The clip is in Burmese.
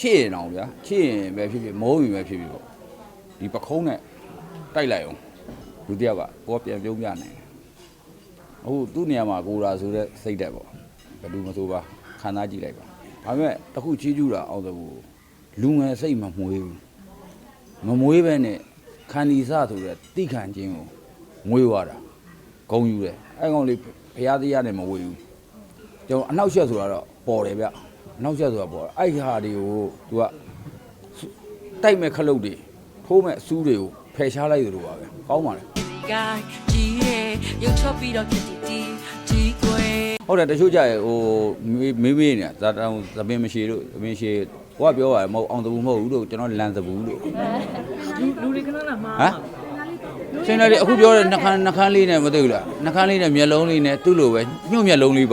ချစ်ရင်အောင်ဗျာချစ်ရင်ပဲဖြစ်ဖြစ်မုန်းရင်ပဲဖြစ်ဖြစ်ပေါ့ဒီပခုံးနဲ့တိုက်လိုက်အောင်လူတစ်ယောက်ကကိုကပြန်ပြုံးပြနိုင်တယ်အခုသူ့နေရာမှာကိုရာဆိုတဲ့စိတ်တက်ပေါ့ဘယ်သူမဆိုပါခံစားကြည့်လိုက်ပါဒါပေမဲ့တစ်ခုချီးကျူးတာအောင်သဘူးလူငယ်စိတ်မမွေးဘူးမမွေးပဲနဲ့ခန္ဒီစဆိုတဲ့တိခံခြင်းကိုမွေးသွားတာဂုံယူတယ်အဲကောင်လေး ဘုရားတရားနဲ့မဝေဘူးကျွန်တော်အနောက်ရှက်ဆိုတာတော့ပေါ်တယ်ဗျအနောက်ရှက်ဆိုတာပေါ်တယ်အဲ့ဟာတွေကိုသူကတိုက်မဲ့ခလုတ်တွေဖိုးမဲ့အစူးတွေကိုဖယ်ရှားလိုက်သလိုပါပဲကောင်းပါလေကကြီးရဲ့ရုပ်ချပြီးတော့ဖြစ်တီတီကြီးကွယ်ဟုတ်တယ်တချို့ကြရဲ့ဟိုမေးမေးမေးနေတာဇာတောင်သပင်မရှိလို့သပင်ရှိကိုကပြောပါတယ်မဟုတ်အောင်တဘူးမဟုတ်ဘူးလို့ကျွန်တော်လန်သဘူးလို့လူလူတွေခဏလာမှာဟမ် စင်တယ်အခုပြောတဲ့နှခမ်းနှခမ်းလေးနဲ့မသိဘူးလားနှခမ်းလေးနဲ့မျက်လုံးလေးနဲ့သူ့လိုပဲညှို့မျက်လုံးလေးပါ